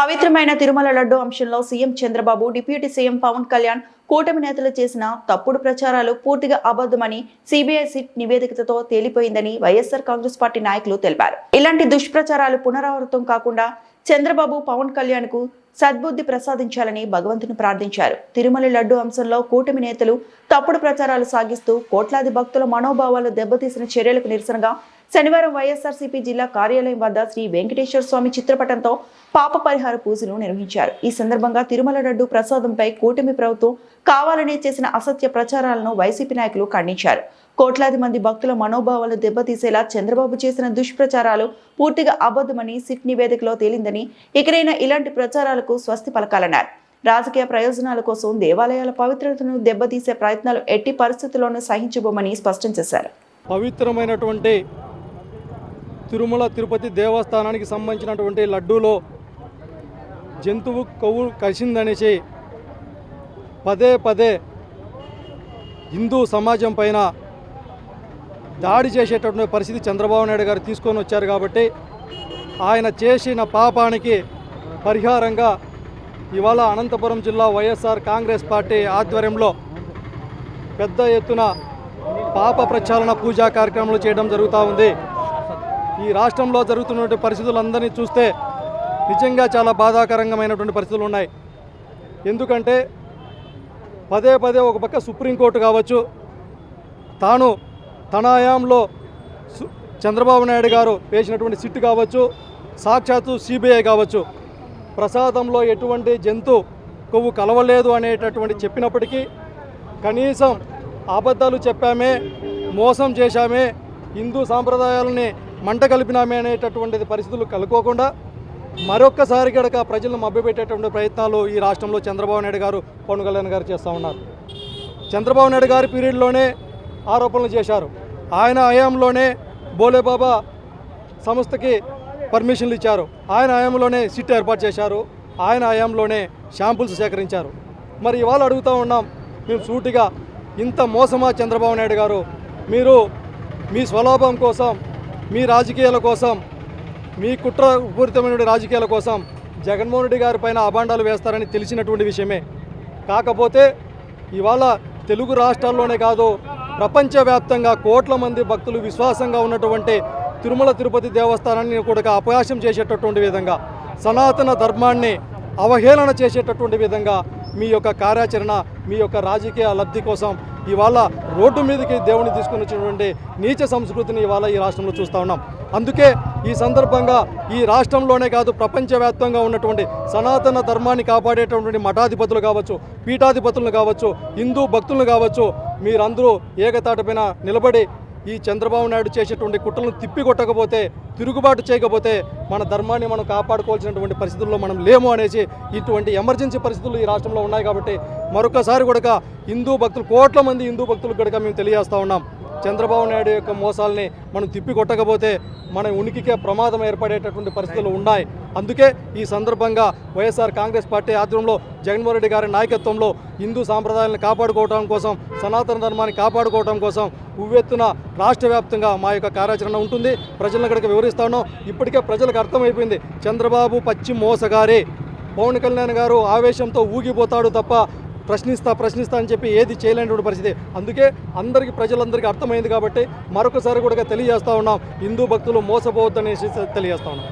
పవిత్రమైన తిరుమల లడ్డు అంశంలో CM Chandrababu deputy CM Pavan Kalyan కూటమి నేతలు చేసిన తప్పుడు ప్రచారాలు పూర్తిగా అబద్ధమని సిబిఐ సిట్ నివేదికతో తేలిపోయిందని వైఎస్ఆర్ కాంగ్రెస్ పార్టీ నాయకులు తెలిపారు. ఇలాంటి దుష్ప్రచారాలు పునరావృతం కాకుండా చంద్రబాబు పవన్ కళ్యాణ్కు సద్బుద్ధి ప్రసాదించాలని భగవంతుని ప్రార్థించారు. తిరుమల లడ్డు అంశంలో కూటమి నేతలు తప్పుడు ప్రచారాలు సాగిస్తూ కోట్లాది భక్తుల మనోభావాలు దెబ్బతీసిన చర్యలకు నిరసనగా శనివారం వైఎస్ఆర్సీపీ జిల్లా కార్యాలయం వద్ద శ్రీ వెంకటేశ్వర స్వామి చిత్రపటంతో పాప పరిహార పూజలు నిర్వహించారు. ఈ సందర్భంగా తిరుమల లడ్డు ప్రసాదంపై కూటమి ప్రభుత్వం కావాలనే చేసిన అసత్య ప్రచారాలను వైసీపీ నాయకులు ఖండించారు. కోట్లాది మంది భక్తుల మనోభావాలు దెబ్బతీసేలా చంద్రబాబు చేసిన దుష్ప్రచారాలు పూర్తిగా అబద్ధమని సిట్ నివేదికలో తేలిందని ఇకనైనా ఇలాంటి ప్రచారాలకు స్వస్తి పలకాలన్నారు. రాజకీయ ప్రయోజనాల కోసం దేవాలయాల పవిత్రతను దెబ్బతీసే ప్రయత్నాలు ఎట్టి పరిస్థితుల్లోనూ సహించబోమని స్పష్టం చేశారు. పవిత్రమైనటువంటి తిరుమల తిరుపతి దేవస్థానానికి సంబంధించినటువంటి లడ్డూలో జంతువు కొవ్వు కలిసిందనేసి పదే పదే హిందూ సమాజం పైన దాడి చేసేటటువంటి పరిస్థితి చంద్రబాబు నాయుడు గారు తీసుకొని వచ్చారు కాబట్టి ఆయన చేసిన పాపానికి పరిహారంగా ఇవాళ అనంతపురం జిల్లా వైఎస్ఆర్ కాంగ్రెస్ పార్టీ ఆధ్వర్యంలో పెద్ద ఎత్తున పాప ప్రచారణ పూజా కార్యక్రమాలు చేయడం జరుగుతూ ఉంది. ఈ రాష్ట్రంలో జరుగుతున్నటువంటి పరిస్థితులందరినీ చూస్తే నిజంగా చాలా బాధాకరంగమైనటువంటి పరిస్థితులు ఉన్నాయి. ఎందుకంటే పదే పదే ఒక పక్క సుప్రీంకోర్టు కావచ్చు తాను తన హయాంలో సు- చంద్రబాబు నాయుడు గారు వేసినటువంటి సిట్ కావచ్చు సాక్షాత్తు సిబిఐ కావచ్చు ప్రసాదంలో ఎటువంటి జంతు కొవ్వు కలవలేదు అనేటటువంటి చెప్పినప్పటికీ కనీసం అబద్ధాలు చెప్పామే మోసం చేశామే హిందూ సాంప్రదాయాలని మంట కలిపినామే అనేటటువంటి పరిస్థితులు కలుకోకుండా మరొక్కసారి గడక ప్రజలను మభ్యపెట్టేటువంటి ప్రయత్నాలు ఈ రాష్ట్రంలో చంద్రబాబు నాయుడు గారు పవన్ కళ్యాణ్ గారు చేస్తూ ఉన్నారు. చంద్రబాబు నాయుడు గారి పీరియడ్లోనే ఆరోపణలు చేశారు. ఆయన హయాంలోనే బోలేబాబా సంస్థకి పర్మిషన్లు ఇచ్చారు. ఆయన హయాంలోనే సిట్ ఏర్పాటు చేశారు. ఆయన హయాంలోనే షాంపుల్స్ సేకరించారు. మరి ఇవాళ అడుగుతూ ఉన్నాం మేము సూటిగా ఇంత మోసమా చంద్రబాబు నాయుడు గారు? మీరు మీ స్వలాభం కోసం మీ రాజకీయాల కోసం మీ కుట్రపూరితమైన రాజకీయాల కోసం జగన్మోహన్ రెడ్డి గారి పైన అభాండాలు వేస్తారని తెలిసినటువంటి విషయమే. కాకపోతే ఇవాళ తెలుగు రాష్ట్రాల్లోనే కాదు ప్రపంచవ్యాప్తంగా కోట్ల మంది భక్తులు విశ్వాసంగా ఉన్నటువంటి తిరుమల తిరుపతి దేవస్థానాన్ని కూడా అపహాస్యం చేసేటటువంటి విధంగా సనాతన ధర్మాన్ని అవహేళన చేసేటటువంటి విధంగా మీ యొక్క కార్యాచరణ మీ యొక్క రాజకీయ లబ్ధి కోసం ఇవాళ రోడ్డు మీదకి దేవుని తీసుకుని వచ్చినటువంటి నీచ సంస్కృతిని ఇవాళ ఈ రాష్ట్రంలో చూస్తూ ఉన్నాం. అందుకే ఈ సందర్భంగా ఈ రాష్ట్రంలోనే కాదు ప్రపంచవ్యాప్తంగా ఉన్నటువంటి సనాతన ధర్మాన్ని కాపాడేటటువంటి మఠాధిపతులు కావచ్చు పీఠాధిపతులను కావచ్చు హిందూ భక్తులను కావచ్చు మీరందరూ ఏకతాటపైన నిలబడి ఈ చంద్రబాబు నాయుడు చేసేటువంటి కుట్రలను తిప్పికొట్టకపోతే తిరుగుబాటు చేయకపోతే మన ధర్మాన్ని మనం కాపాడుకోవాల్సినటువంటి పరిస్థితుల్లో మనం లేము అనేసి ఇటువంటి ఎమర్జెన్సీ పరిస్థితులు ఈ రాష్ట్రంలో ఉన్నాయి కాబట్టి మరొకసారి కూడా హిందూ భక్తులు కోట్ల మంది హిందూ భక్తులకు కూడా మేము తెలియజేస్తా ఉన్నాం. చంద్రబాబు నాయుడు యొక్క మోసాలని మనం తిప్పి కొట్టకపోతే మన ఉనికికే ప్రమాదం ఏర్పడేటటువంటి పరిస్థితులు ఉన్నాయి. అందుకే ఈ సందర్భంగా వైఎస్ఆర్ కాంగ్రెస్ పార్టీ ఆధ్వర్యంలో జగన్మోహన్ రెడ్డి గారి నాయకత్వంలో హిందూ సాంప్రదాయాలను కాపాడుకోవడం కోసం సనాతన ధర్మాన్ని కాపాడుకోవడం కోసం ఉవ్వెత్తున రాష్ట్ర వ్యాప్తంగా మా యొక్క కార్యాచరణ ఉంటుంది. ప్రజలను ఇక్కడికి వివరిస్తా ఉన్నాం. ఇప్పటికే ప్రజలకు అర్థమైపోయింది. చంద్రబాబు పచ్చి మోసగారే. పవన్ కళ్యాణ్ గారు ఆవేశంతో ఊగిపోతాడు తప్ప ప్రశ్నిస్తా ప్రశ్నిస్తా అని చెప్పి ఏది చేయలేనటువంటి పరిస్థితి. అందుకే అందరికీ ప్రజలందరికీ అర్థమైంది కాబట్టి మరొకసారి కూడా తెలియజేస్తా ఉన్నాం. హిందూ భక్తులు మోసపోవద్దనేసి తెలియజేస్తా ఉన్నాం.